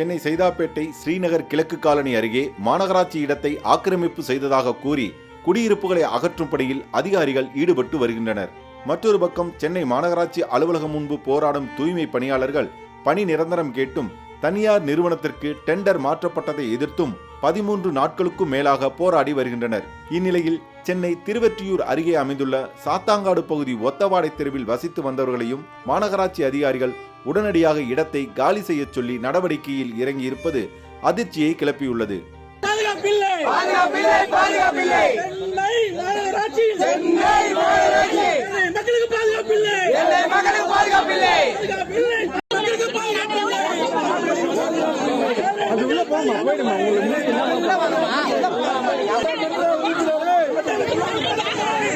சென்னை சைதாப்பேட்டை ஸ்ரீநகர் கிழக்கு காலனி அருகே மாநகராட்சி இடத்தை ஆக்கிரமிப்பு செய்ததாக கூறி குடியிருப்புகளை அகற்றும் பணியில் அதிகாரிகள் ஈடுபட்டு வருகின்றனர். மற்றொரு பக்கம் சென்னை மாநகராட்சி அலுவலகம் முன்பு போராடும் தூய்மை பணியாளர்கள் பணி நிரந்தரம் கேட்டும் தனியார் நிறுவனத்திற்கு டெண்டர் மாற்றப்பட்டதை எதிர்த்தும் பதிமூன்று நாட்களுக்கும் மேலாக போராடி வருகின்றனர். இந்நிலையில் சென்னை திருவெற்றியூர் அருகே அமைந்துள்ள சாத்தாங்காடு பகுதி ஒத்தவாடை தெருவில் வசித்து வந்தவர்களையும் மாநகராட்சி அதிகாரிகள் உடனடியாக இடத்தை காலி செய்யச் சொல்லி நடவடிக்கையில் இறங்கியிருப்பது அதிர்ச்சியை கிளப்பியுள்ளது. பாதுகாப்பில்லை பாதுகாப்பில்லை பாதுகாப்பில்லை சென்னை மாநகராட்சி சென்னை மாநகராட்சி சென்னை மக்களுக்கு பாதுகாப்பில்லை சென்னை மக்களுக்கு பாதுகாப்பில்லை பாதுகாப்பில்லை மக்களுக்கு பாதுகாப்பில்லை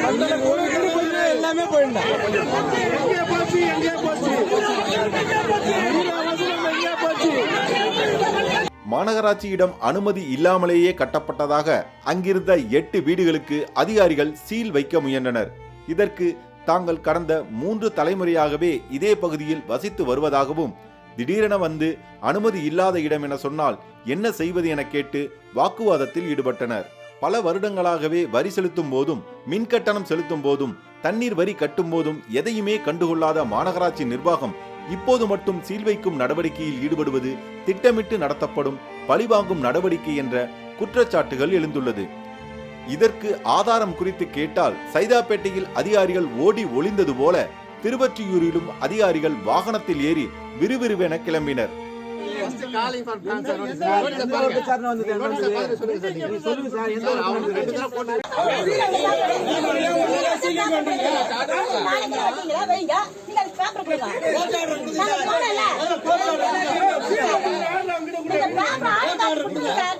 எங்கே போச்சு எங்கே போச்சு வசனம் எங்கே போச்சு மாநகராட்சியிடம் அனுமதி இல்லாமலேயே கட்டப்பட்டதாக அங்கிருந்த எட்டு வீடுகளுக்கு அதிகாரிகள் சீல் வைக்க முயன்றனர். இதற்கு தாங்கள் கடந்த மூன்று தலைமுறையாகவே இதே பகுதியில் வசித்து வருவதாகவும் திடீரென வந்து அனுமதி இல்லாத இடம் என சொன்னால் என்ன செய்வது என கேட்டு வாக்குவாதத்தில் ஈடுபட்டனர். பல வருடங்களாகவே வரி செலுத்தும் போதும் மின் கட்டணம் செலுத்தும் போதும் தண்ணீர் வரி கட்டும் போதும் எதையுமே கண்டுகொள்ளாத மாநகராட்சி நிர்வாகம் இப்போது மட்டும் சீல் வைக்கும் நடவடிக்கையில் ஈடுபடுவது திட்டமிட்டு நடத்தப்படும் பழிவாங்கும் நடவடிக்கை என்ற குற்றச்சாட்டுகள் எழுந்துள்ளது. இதற்கு ஆதாரம் குறித்து கேட்டால் சைதாப்பேட்டையில் அதிகாரிகள் ஓடி ஒளிந்தது போல திருவற்றியூரிலும் அதிகாரிகள் வாகனத்தில் ஏறி விறுவிறுவென கிளம்பினர். நாளைக்கு வைங்க நீங்க பேப்பர் கொடுங்க நாங்க போடல நீங்க பேப்பர் ஆளுக்காக கொடுங்க சார்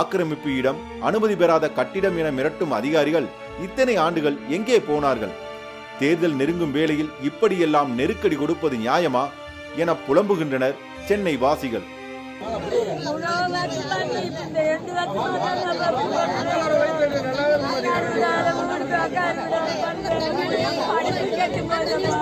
ஆக்கிரமிப்பு இடம் அனுமதி பெறாத கட்டிடம் என மிரட்டும் அதிகாரிகள் இத்தனை ஆண்டுகள் எங்கே போனார்கள்? தேர்தல் நெருங்கும் வேளையில் இப்படியெல்லாம் நெருக்கடி கொடுப்பது நியாயமா என புலம்புகின்றனர் சென்னை வாசிகள். படிப்பு